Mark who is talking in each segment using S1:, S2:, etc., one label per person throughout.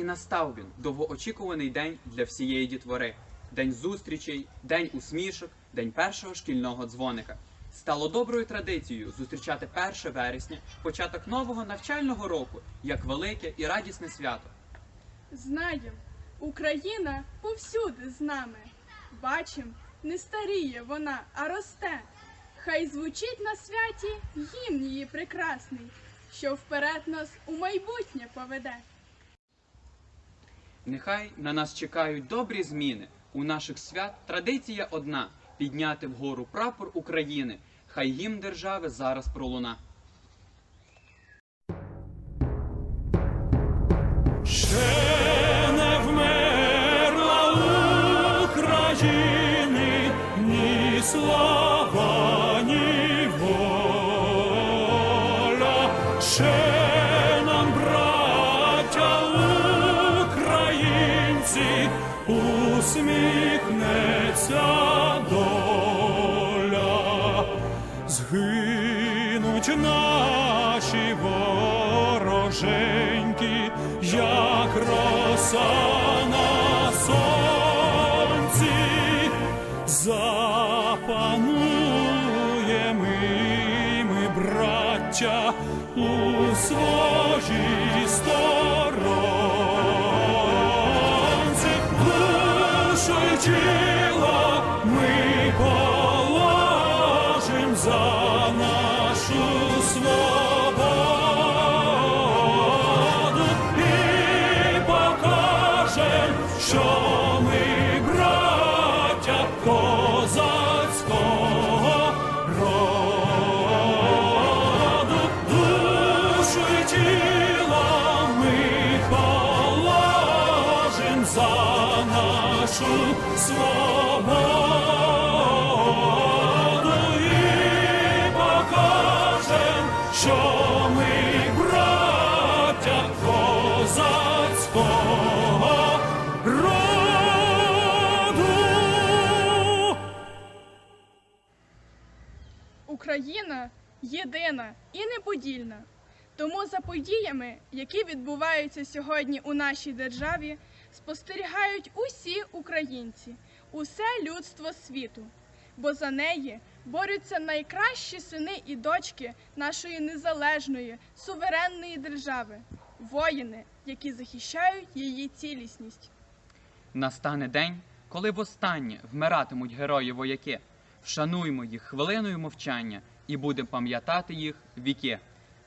S1: і настав він довгоочікуваний день для всієї дітвори. День зустрічей, день усмішок, день першого шкільного дзвоника. Стало доброю традицією зустрічати 1 вересня, початок нового навчального року, як велике і радісне свято.
S2: Знаєм, Україна повсюди з нами. Бачим, не старіє вона, а росте. Хай звучить на святі гімн її прекрасний, що вперед нас у майбутнє поведе.
S1: Нехай на нас чекають добрі зміни. У наших свят традиція одна підняти вгору прапор України. Хай гімн держави зараз пролуна.
S3: Згинуть наші вороженьки, як роса на сонці, запануємо ми, браття, у своїй сторонці, душу свободу що ми браття козацького.
S2: Україна єдина і неподільна. Тому за подіями, які відбуваються сьогодні у нашій державі, спостерігають усі українці, усе людство світу. Бо за неї борються найкращі сини і дочки нашої незалежної, суверенної держави, воїни, які захищають її цілісність.
S1: Настане день, коли востаннє вмиратимуть герої вояки. Вшануймо їх хвилиною мовчання і будемо пам'ятати їх віки.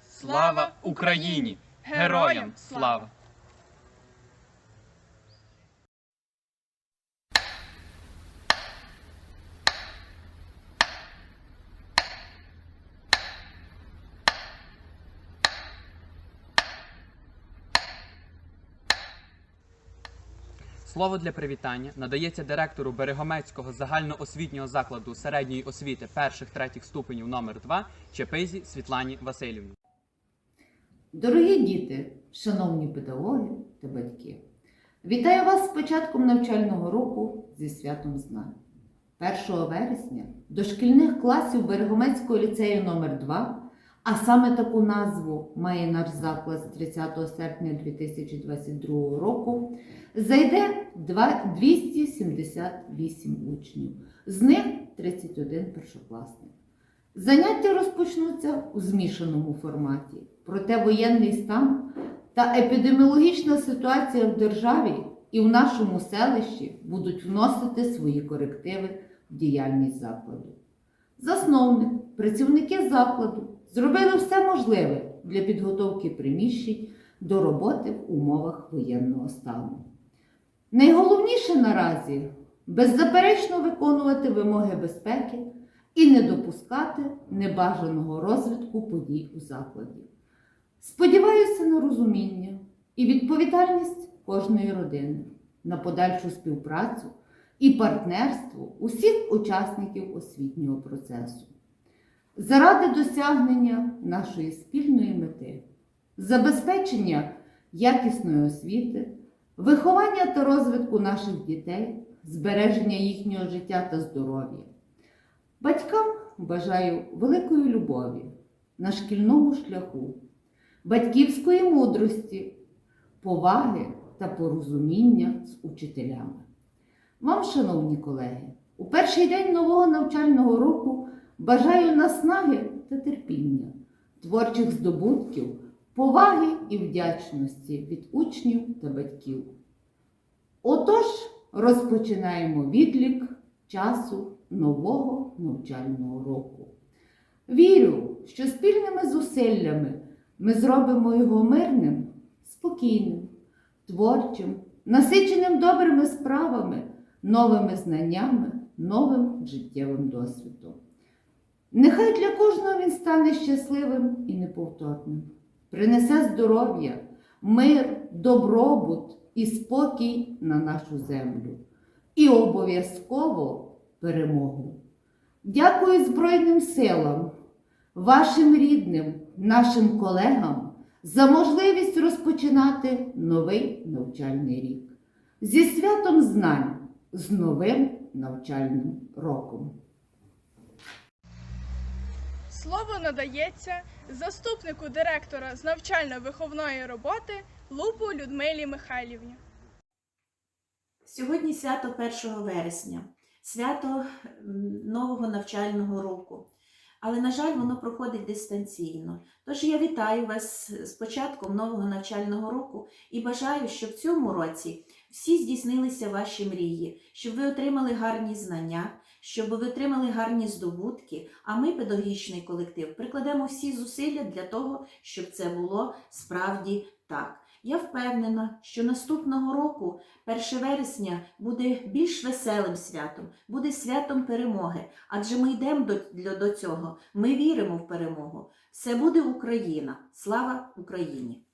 S1: Слава Україні! Героям слава! Слово для привітання надається директору Берегомецького загальноосвітнього закладу середньої освіти перших третіх ступенів номер 2 Чепизі Світлані Васильівні.
S4: Дорогі діти, шановні педагоги та батьки, вітаю вас з початком навчального року зі святом знань. 1 вересня до шкільних класів Берегомецького ліцею номер 2 а саме таку назву має наш заклад з 30 серпня 2022 року, зайде 278 учнів, з них 31 першокласник. Заняття розпочнуться у змішаному форматі, проте воєнний стан та епідеміологічна ситуація в державі і в нашому селищі будуть вносити свої корективи в діяльність закладу. Засновник, працівники закладу зробили все можливе для підготовки приміщень до роботи в умовах воєнного стану. Найголовніше наразі беззаперечно виконувати вимоги безпеки і не допускати небажаного розвитку подій у закладі. Сподіваюся на розуміння і відповідальність кожної родини на подальшу співпрацю і партнерство усіх учасників освітнього процесу. Заради досягнення нашої спільної мети, забезпечення якісної освіти, виховання та розвитку наших дітей, збереження їхнього життя та здоров'я. Батькам бажаю великої любові на шкільному шляху, батьківської мудрості, поваги та порозуміння з учителями. Вам, шановні колеги, у перший день нового навчального року бажаю наснаги та терпіння, творчих здобутків, поваги і вдячності від учнів та батьків. Отож, розпочинаємо відлік часу нового навчального року. Вірю, що спільними зусиллями ми зробимо його мирним, спокійним, творчим, насиченим добрими справами, новими знаннями, новим життєвим досвідом. Нехай для кожного він стане щасливим і неповторним, принесе здоров'я, мир, добробут і спокій на нашу землю. І обов'язково перемогу. Дякую Збройним силам, вашим рідним, нашим колегам за можливість розпочинати новий навчальний рік. Зі святом знань, з новим навчальним роком.
S2: Слово надається заступнику директора з навчально-виховної роботи Лупу Людмилі Михайлівні.
S5: Сьогодні свято 1 вересня, свято нового навчального року. Але, на жаль, воно проходить дистанційно. Тож я вітаю вас з початком нового навчального року і бажаю, щоб в цьому році всі здійснилися ваші мрії, щоб ви отримали гарні знання, щоб ви отримали гарні здобутки, а ми, педагогічний колектив, прикладемо всі зусилля для того, щоб це було справді так. Я впевнена, що наступного року 1 вересня буде більш веселим святом, буде святом перемоги. Адже ми йдемо до, до цього. Ми віримо в перемогу. Все буде Україна. Слава Україні!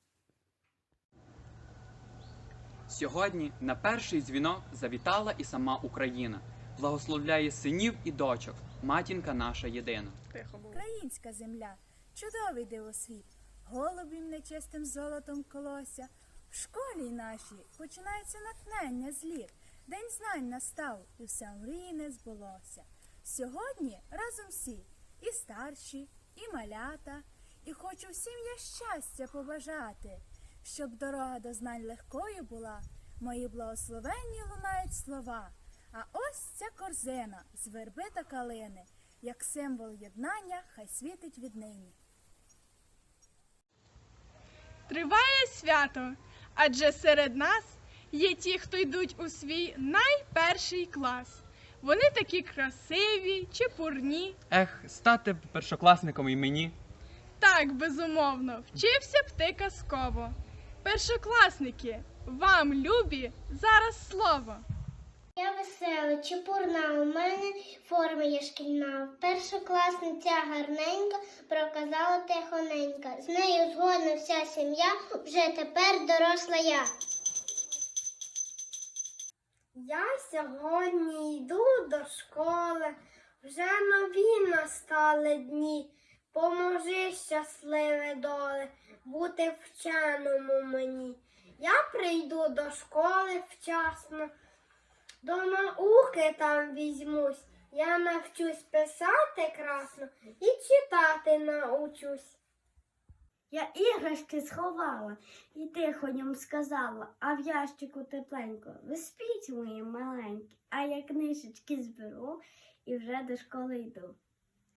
S1: Сьогодні на перший дзвінок завітала і сама Україна. Благословляє синів і дочок, матінка наша єдина.
S2: Тихо.
S6: Українська земля, чудовий дивосвіт, голубів нечистим золотом колося. В школі нашій починається натхнення зліт. День знань настав, і все мрії не збулося. Сьогодні разом всі, і старші, і малята, і хочу всім я щастя побажати, щоб дорога до знань легкою була, мої благословенні лунають слова. А ось ця корзина з верби та калини, як символ єднання, хай світить віднині.
S2: Триває свято, адже серед нас є ті, хто йдуть у свій найперший клас. Вони такі красиві, чепурні.
S1: Ех, стати першокласником і мені.
S2: Так, безумовно, вчився б ти казково. Першокласники, вам, любі, зараз слово.
S7: Весела, чепурна, у мене форма є шкільна. Першокласниця гарненька проказала тихоненько. З нею згодна вся сім'я, вже тепер доросла я. Я сьогодні йду до школи, вже нові настали дні. Поможи, щасливе доле, бути вченому мені. Я прийду до школи вчасно. До науки там візьмусь, я навчусь писати красно і читати научусь. Я іграшки сховала і тихо їм сказала, а в ящику тепленько. Ви спіть, мої маленькі, а я книжечки зберу і вже до школи йду.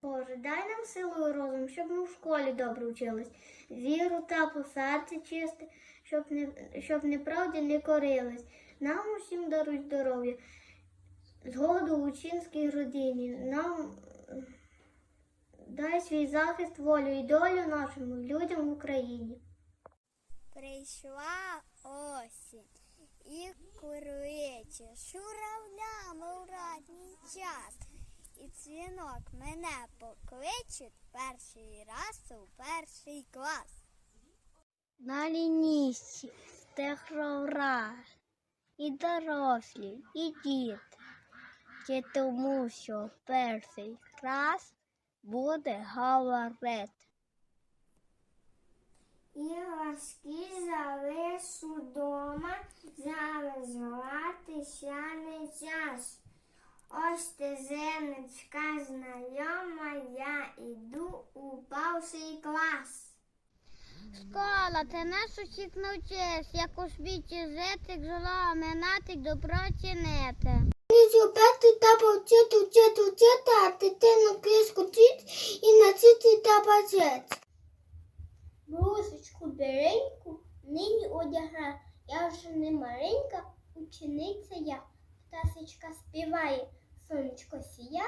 S7: Боже, дай нам силу і розум, щоб ми в школі добре вчились, віру теплу, серце чисте, щоб не щоб неправді не корились. Нам усім даруй здоров'я, згоду в учинській родині. Нам дай свій захист, волю і долю нашим людям в Україні.
S8: Прийшла осінь і куриці журавлями у ранній час. І дзвінок мене покличуть перший раз у перший клас.
S7: На лінійці стехровраз, і дорослі, і діти. Чи тому, що перший клас буде говорити. Ігорські залишу дома, заважатися не час. Ось тезенечка знайома, я іду у перший клас.
S9: Школа це наш усіх навчиш, як у світі жити, зло минати, добро чинити.
S7: Любити та повчити, вчити, вчити, а дитину книжку вчити і навчити та бачити. Брусочку береньку нині одягаю. Я вже не маленька, учениця я. Птасечка співає, сонечко сія.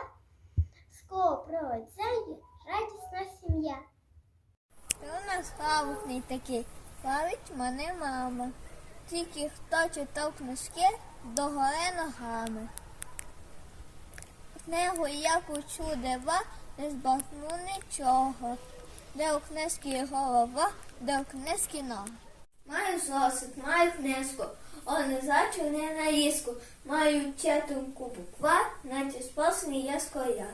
S7: Скоро проведжає радісна сім'я.
S9: У нас славутний такий, славить мене мама. Тільки хто читав книжки догори ногами. Книгу я учу дива, не збагну нічого. Де у книжки голова, де у книжки нога. Маю зосик, маю книжку, о не зачу, не нарізку. Маю четунку буква, наче спосні я скоя.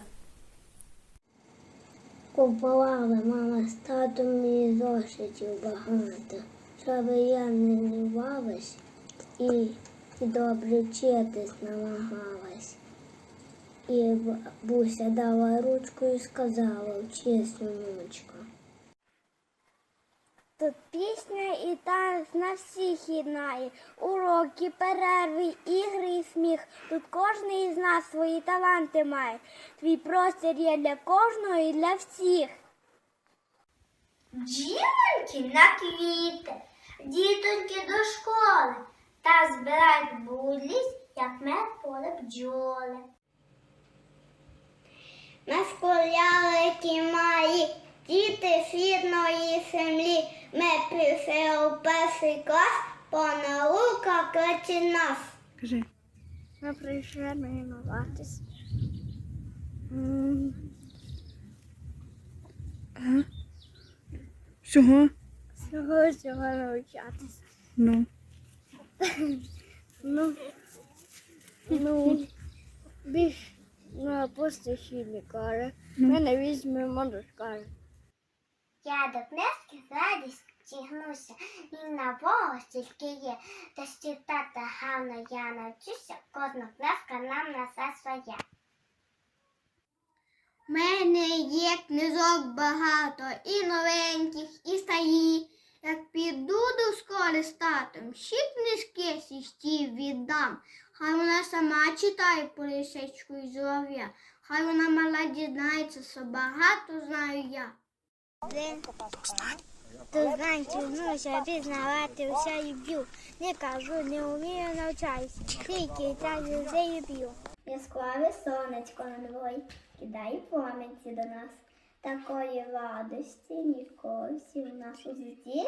S7: Купували мама з татом мені зошитів багато, щоб я не лівалась і, і добре вчитись намагалась. І бабуся дала ручку і сказала, вчись, внучка. Тут пісня і танець на всіх єднає. Уроки, перерви, ігри і сміх. Тут кожен із нас свої таланти має. Твій простір є для кожного і для всіх. Дівоньки на квіти, дітоньки до школи, та збирають будлість, як мед поле бджоли. На школярики мої, діти східної землі, ми прийшли у перший клас, по науках кличе нас.
S10: Кажи.
S7: Ми прийшли тренуватись.
S10: Чого?
S7: Всього всього навчатися.
S10: Ну.
S7: Ну, ну, більш на постихідні кари. Ми не візьмемо до шкари. Я до книжки з радістю тягнуся, і на Бога стільки є, та читати гарно я навчуся, кожна книжка нам несе своє. Мене є книжок багато, і новеньких, і старі. Як піду до школи з татом, всі книжки сісті віддам. Хай вона сама читає по лисичку і злов'я. Хай вона мала дізнається, що багато знаю я. До знанців внуся пізнавати все люблю. Не кажу, не вмію навчаюся, тільки так все люблю. Яскраве сонечко на дворі, кидає промінці до нас. Такої радості ніколи всі в нашому житті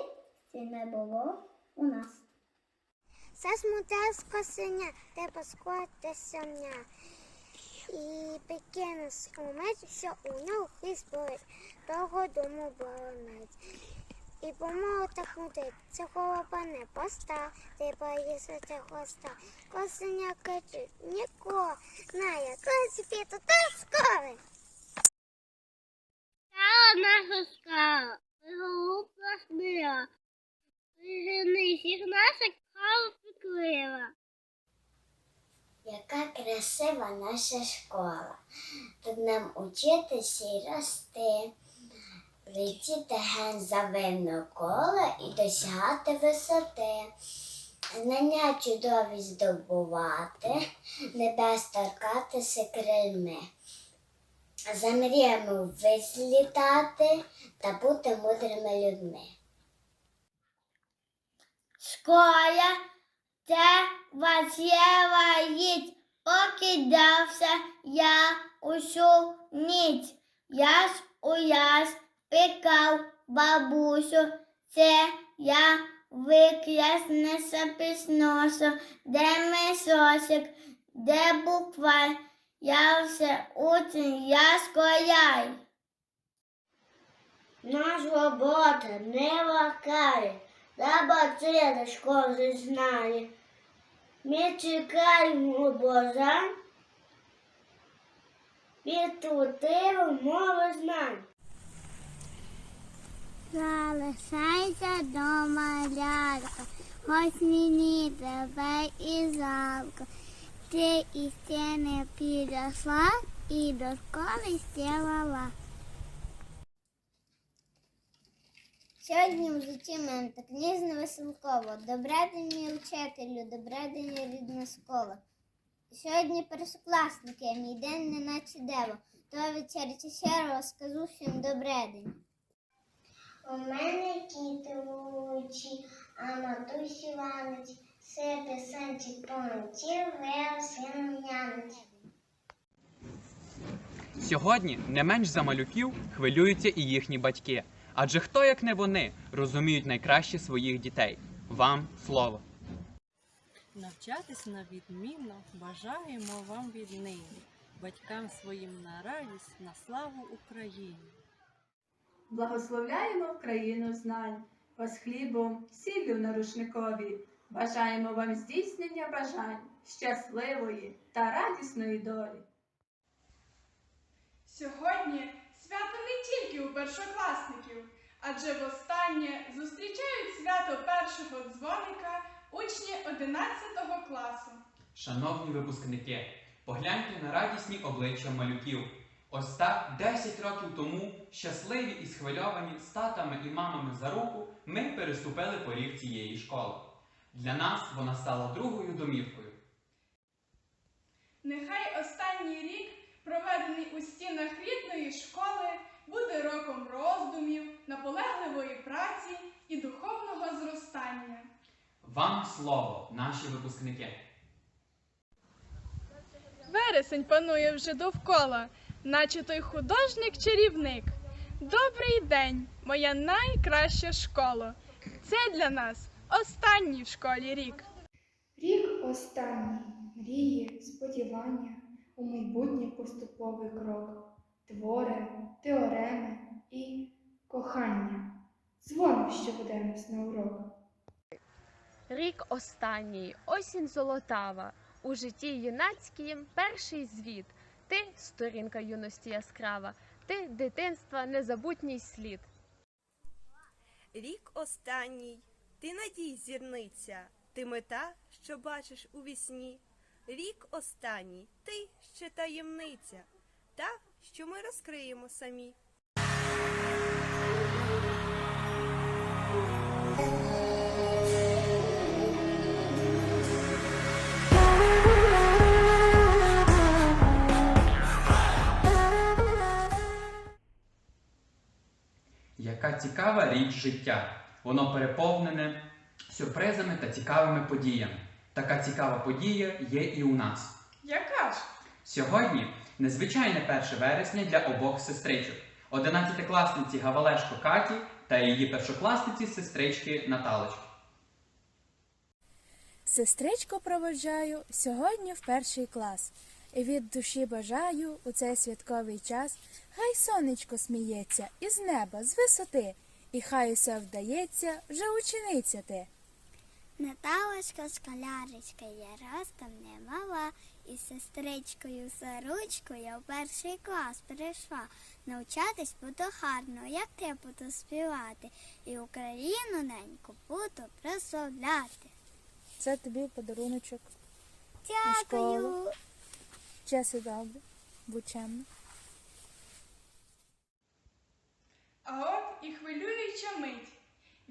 S7: не було у нас. Це смутецько синя, де паскоти сьомня. І умець, все у нього хвіст болить, того дому боронить. І помогу мутить, це голова поста, ти це хвоста. Косиня кричить, нікого, знає, коли світу та скоро. Скала наша скала, голубка сміла, жени всіх наших скалу пеклива. Яка красива наша школа. Тут нам учитися і рости, летіти ген за винно коло і досягати висоти. Знання чудові здобувати, небес торкатися крильми. За мріями визлітати та бути мудрими людьми. Школа це важлива річ, покидався я усю ніч. Я ж у яс пікав бабусю, це я викляснеся пісносу, де мисосик, де букваль, я все учень, я сколяй. Наш робота не лакає, школи знає. Ми чекаємо бажань, відтутили мови знань. Залишайся дома, лялька, хоч мені тебе і жалко. Ти і стіни підросла, і до школи стілала.
S8: Сьогодні в житті мене так ніжно веселково. Добре день мій учителю, добре день рідна школа. Сьогодні першокласники, мій день неначе дево. То вечерці щиро скажу всім добре день.
S7: У мене кіти вуличі, а матусь Іванич, все писанчик помочив, всім янич.
S1: Сьогодні не менш за малюків хвилюються і їхні батьки. Адже хто, як не вони, розуміють найкраще своїх дітей. Вам слово.
S11: Навчатись на відмінно бажаємо вам віднині, батькам своїм на радість, на славу Україні.
S12: Благословляємо країну знань, вас хлібом, сіллю на рушникові. Бажаємо вам здійснення бажань, щасливої та радісної долі.
S2: Сьогодні свято не тільки у першокласників, адже востаннє зустрічають свято першого дзвоника учні 11 класу.
S1: Шановні випускники, погляньте на радісні обличчя малюків. Ось так 10 років тому, щасливі і схвильовані з татами і мамами за руку, ми переступили поріг цієї школи. Для нас вона стала другою домівкою.
S2: Нехай останній рік, проведений у стінах рідної школи, буде роком роздумів, наполегливої праці і духовного зростання.
S1: Вам слово, наші випускники.
S2: Вересень панує вже довкола, наче той художник-чарівник. Добрий день, моя найкраща школа. Це для нас останній в школі рік.
S13: Рік останній мрії, сподівання, у майбутнє поступовий крок, твори, теореми і кохання. Дзвони, що веде нас на урок.
S14: Рік останній, осінь золотава, у житті юнацькім перший звіт. Ти сторінка юності яскрава, ти дитинства незабутній слід.
S15: Рік останній, ти надій зірниця, ти мета, що бачиш у вісні. Рік останній, ти ще таємниця, та, що ми розкриємо самі.
S1: Яка цікава річ життя. Воно переповнене сюрпризами та цікавими подіями. Така цікава подія є і у нас.
S2: Яка ж?
S1: Сьогодні незвичайне 1 вересня для обох сестричок. Одинадцятикласниці Гавалешко Каті та її першокласниці сестрички Наталочки.
S6: Сестричку проводжаю сьогодні в перший клас. І від душі бажаю у цей святковий час, хай сонечко сміється із неба, з висоти, і хай усе вдається вже учениця ти.
S8: Наталочка школярочка, я ростом не мала, і з сестричкою ручку я в перший клас прийшла. Навчатись буду гарно, як ти буду співати, і Україну неньку буду прославляти.
S6: Це тобі подаруночок.
S8: Дякую!
S6: школу. Час і добре, будь чемна.
S2: А от і хвилююча мить.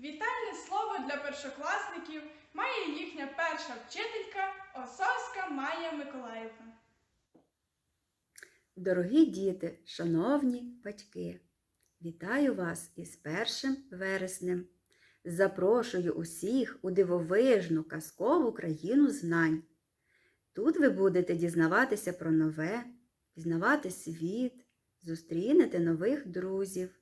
S2: Вітальне слово для першокласників має їхня перша вчителька Осовська Майя Миколаївна.
S16: Дорогі діти, шановні батьки, вітаю вас із першим вереснем. Запрошую усіх у дивовижну казкову країну знань. Тут ви будете дізнаватися про нове, пізнавати світ, зустрінете нових друзів.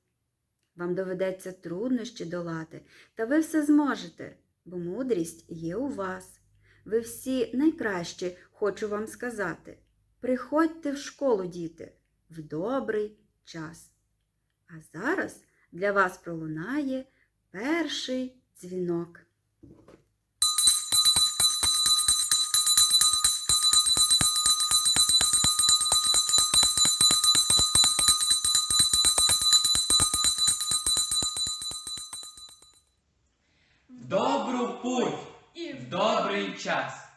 S16: Вам доведеться труднощі долати, та ви все зможете, бо мудрість є у вас. Ви всі найкращі, хочу вам сказати. Приходьте в школу, діти, в добрий час. А зараз для вас пролунає перший дзвінок.
S1: В